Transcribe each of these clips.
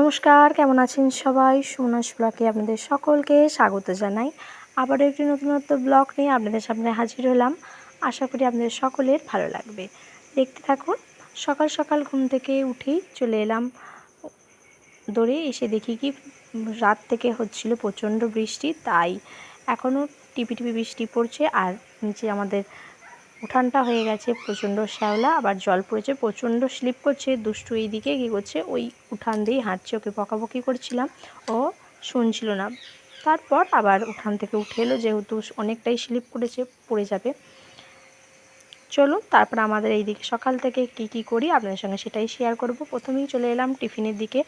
নমস্কার, কেমন আছেন সবাই? সুমনাস ব্লকে আপনাদের সকলকে স্বাগত জানাই। আবারও একটি নতুনত্ব ব্লগ নিয়ে আপনাদের সামনে হাজির হলাম। আশা করি আপনাদের সকলের ভালো লাগবে। দেখতে থাকুন, সকাল সকাল ঘুম থেকে উঠেই চলে এলাম দৌড়ে। এসে দেখি কি রাত থেকে হচ্ছিল প্রচণ্ড বৃষ্টি, তাই এখনও টিপি টিপি বৃষ্টি পড়ছে। আর নিচে আমাদের উঠানটা হয়ে গেছে প্রচণ্ড শ্যাওলা, আবার জল পড়েছে, প্রচণ্ড স্লিপ করছে, দুষ্টু এই দিকে কী করছে ওই উঠান দিয়েই হাঁটছে, ওকে বকাবকি করছিলাম, ও শুনছিল না। তারপর আবার উঠান থেকে উঠে এলো, যেহেতু অনেকটাই স্লিপ করেছে, পড়ে যাবে। চলুন, তারপর আমাদের এই দিকে সকাল থেকে কি কি করি, আপনাদের সঙ্গে সেটাই শেয়ার করব। প্রথমেই চলে এলাম টিফিনের দিকে।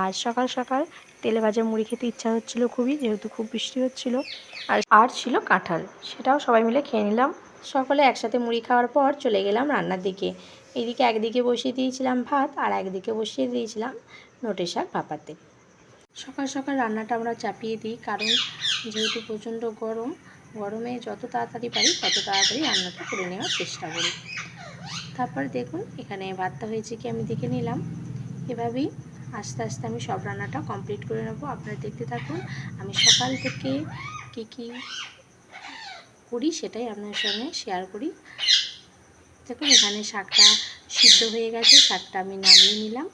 আর সকাল সকাল তেলে ভাজা মুড়ি খেতে ইচ্ছা হচ্ছিল খুবই, যেহেতু খুব বৃষ্টি হচ্ছিল। আর আর ছিল কাঁঠাল, সেটাও সবাই মিলে খেয়ে নিলাম। সকলে একসাথে মুড়ি খাওয়ার পর চলে গেলাম রান্নার দিকে। এদিকে একদিকে বসিয়ে দিয়েছিলাম ভাত আর একদিকে বসিয়ে দিয়েছিলাম নোটে শাক ভাপাতে। সকাল সকাল রান্নাটা আমরা চাপিয়ে দিই, কারণ যেহেতু প্রচণ্ড গরম, গরমে যত তাড়াতাড়ি পারি তত তাড়াতাড়ি রান্নাটা করে নেওয়ার চেষ্টা করি। তারপর দেখুন, এখানে ভাতটা হয়েছে কি আমি দেখে নিলাম। এভাবেই আস্তে আস্তে আমি সব রান্নাটা কমপ্লিট করে নেব। আপনারা দেখতে থাকুন, আমি সকাল থেকে কী কী করি, সেটাই আপনার সঙ্গে শেয়ার করি। দেখুন, এখানে শাকটা সিদ্ধ হয়ে গেছে, শাকটা আমি নামিয়ে নিলাম।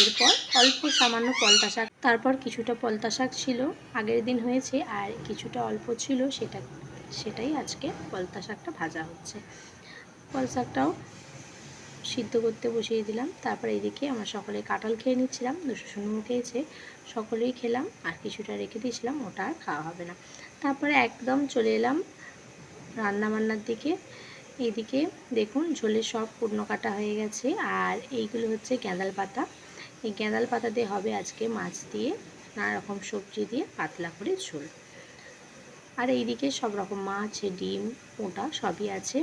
এরপর অল্প সামান্য পলতা শাক, তারপর কিছুটা পলতা শাক ছিল, আগের দিন হয়েছে, আর কিছুটা অল্প ছিল, সেটা, সেটাই আজকে পলতা শাকটা ভাজা হচ্ছে। পল শাকটাও সিদ্ধ করতে বসিয়ে দিলাম, তারপর এদিকে আমরা সকলে কাঁঠাল খেয়ে নিচ্ছিলাম, দুশো শূন্য খেয়েছে, সকলেই খেলাম, আর কিছুটা রেখে দিয়েছিলাম, ওটা আর খাওয়া হবে না। তারপরে একদম চলে এলাম রান্না বান্নার দিকে। এইদিকে দেখুন ঝোলে সব পূর্ণ কাটা হয়ে গেছে। আর এইগুলো হচ্ছে গ্যাঁদাল পাতা। এই গ্যাঁদাল পাতা দিয়ে হবে আজকে মাছ দিয়ে নানা রকম সবজি দিয়ে পাতলা করে ঝোল। আর এইদিকে সব রকম মাছ, ডিম ওটা সবই আছে।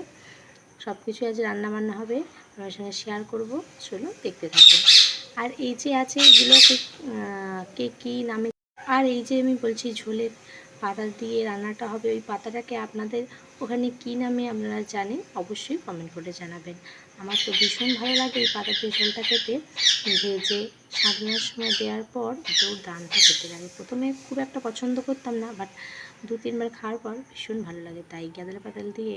সব কিছু আজ রান্না বান্না হবে। আমার সঙ্গে শেয়ার করব। চলো দেখতে থাকুন। আর এই যে আছে এগুলো কে কী নামে? আর এই যে আমি বলছি ঝোলের পাতা দিয়ে রান্নাটা হবে, ওই পাতাটাকে আপনাদের ওখানে কী নামে আপনারা জানেন অবশ্যই কমেন্ট করে জানাবেন। আমার তো ভীষণ ভালো লাগে এই পাতা দিয়ে ঝোলটা খেতে ভেজে সাজানোর সময় দেওয়ার পর দানটা খেতে লাগে প্রথমে খুব একটা পছন্দ করতাম না বাট দু তিনবার খাওয়ার পর ভীষণ ভালো লাগে তাই গ্যাদাল পাতাল দিয়ে,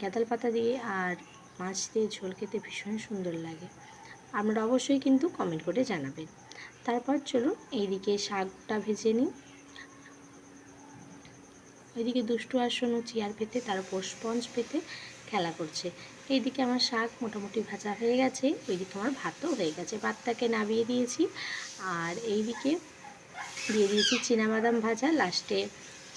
গ্যাদাল পাতা দিয়ে আর মাছ দিয়ে ঝোল খেতে ভীষণ সুন্দর লাগে। আপনারা অবশ্যই কিন্তু কমেন্ট করে জানাবেন। তারপর চলুন এইদিকে শাকটা ভেজে নিই। ওইদিকে দুষ্টু আর সোনু চেয়ার পেতে, তার উপর স্পঞ্জ পেতে খেলা করছে। এইদিকে আমার শাক মোটামুটি ভাজা হয়ে গেছে, ওইদিকে আমার ভাতও হয়ে গেছে। ভাতটাকে নামিয়ে দিয়েছি, আর এইদিকে দিয়ে দিয়েছি বাদাম ভাজা। লাস্টে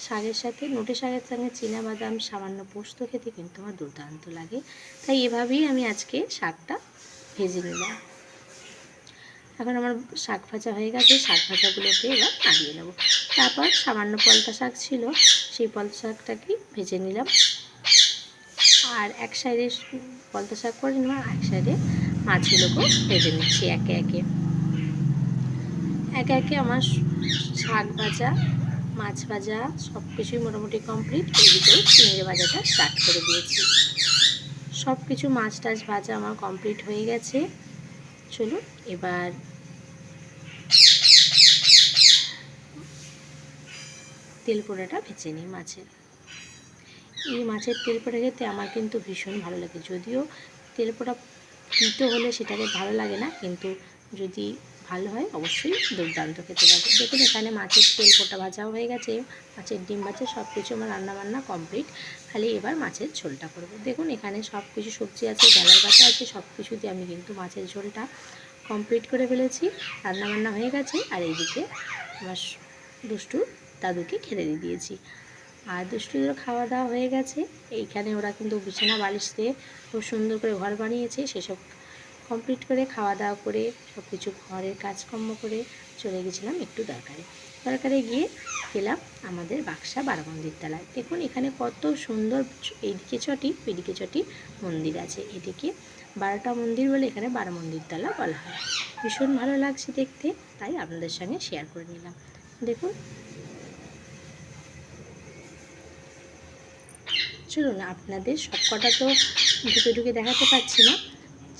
শাকের সাথে, নোটে শাকের সঙ্গে বাদাম সামান্য পোস্ত খেতে কিন্তু আমার দুর্দান্ত লাগে। তাই এভাবেই আমি আজকে শাকটা ভেজে নিলাম। এখন আমার শাক ভাজা হয়ে গেছে, শাক ভাজাগুলোকে এবার নামিয়ে নেব। তারপর সামান্য পলতা শাক ছিল, সেই পলতা শাকটাকে ভেজে নিলাম। আর এক সাইডে পলতা শাক করে নিলাম এক সাইডে মাছগুলোকেও ভেজে নিচ্ছি একে একে। একে একে আমার শাক ভাজা, মাছ ভাজা সব কিছুই মোটামুটি কমপ্লিট। এদিকেও চিংড়ি ভাজাটা স্টার্ট করে দিয়েছি। সব কিছু মাছ টাছ ভাজা আমার কমপ্লিট হয়ে গেছে। চলুন, এবার তেল পোড়াটা ভেজে নিই মাছের। এই মাছের তেল পোড়া খেতে আমার কিন্তু ভীষণ ভালো লাগে। যদিও তেল পোড়া তিতো হলে সেটাকে ভালো লাগে না, কিন্তু যদি ভালো হয়, অবশ্যই দুর্দান্ত খেতে লাগে দেখুন, এখানে মাছের তেল পোটা ভাজাও হয়ে গেছে, মাছের ডিম ভাজা সব কিছু আমার রান্নাবান্না কমপ্লিট খালি এবার মাছের ঝোলটা করব। দেখুন, এখানে সব কিছু সবজি আছে গালার বাটা আছে সব কিছু দিয়ে আমি কিন্তু মাছের ঝোলটা কমপ্লিট করে ফেলেছি। রান্নাবান্না হয়ে গেছে, আর এইদিকে আমার দুষ্টু দাদুকে খেতে দিয়ে দিয়েছি। আর দুষ্টুদেরও খাওয়া দাওয়া হয়ে গেছে। এইখানে ওরা কিন্তু বিছানা বালিশ দিয়ে খুব সুন্দর করে ঘর বানিয়েছে, সেসব কমপ্লিট করে খাওয়া দাওয়া করে সব কিছু ঘরের কাজকর্ম করে চলে গেছিলাম একটু দরকারে। দরকারে গিয়ে গেলাম আমাদের বাক্সা বারামন্দির তলায়। দেখুন, এখানে কত সুন্দর এইদিকে চটি ওইদিকে চটি মন্দির আছে। এদিকে বারোটা মন্দির বলে এখানে বারো মন্দির তলা বলা হয়। ভীষণ ভালো লাগছে দেখতে, তাই আপনাদের সঙ্গে শেয়ার করে নিলাম। দেখুন। চলুন, আপনাদের সব কটা তো ঢুকে ঢুকে দেখাতে পারছি না।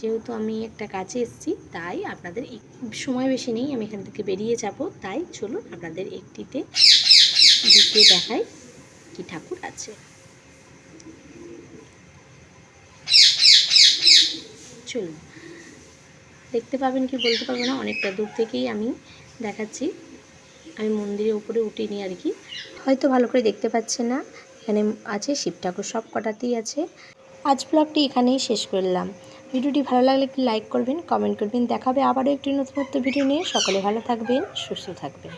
যেহেতু আমি একটা কাজে এসেছি, তাই আপনাদের সময় বেশি নেই, আমি এখান থেকে বেরিয়ে যাব। তাই চলুন আপনাদের একটিতে ঢুকে দেখাই কি ঠাকুর আছে। চলুন। দেখতে পাবেন কি বলতে পারব না, অনেকটা দূর থেকেই আমি দেখাচ্ছি। আমি মন্দিরের উপরে উঠিনি আর কি। হয়তো ভালো করে দেখতে পাচ্ছে না, এখানে আছে শিব ঠাকুর সব কটাতেই আছে। আজ ব্লগটি এখানেই শেষ করলাম। ভিডিওটি ভালো লাগলে একটি লাইক করবেন, কমেন্ট করবেন। দেখাবে আবারও একটি নতুনত্ব ভিডিও নিয়ে। সকলে ভালো থাকবেন, সুস্থ থাকবেন।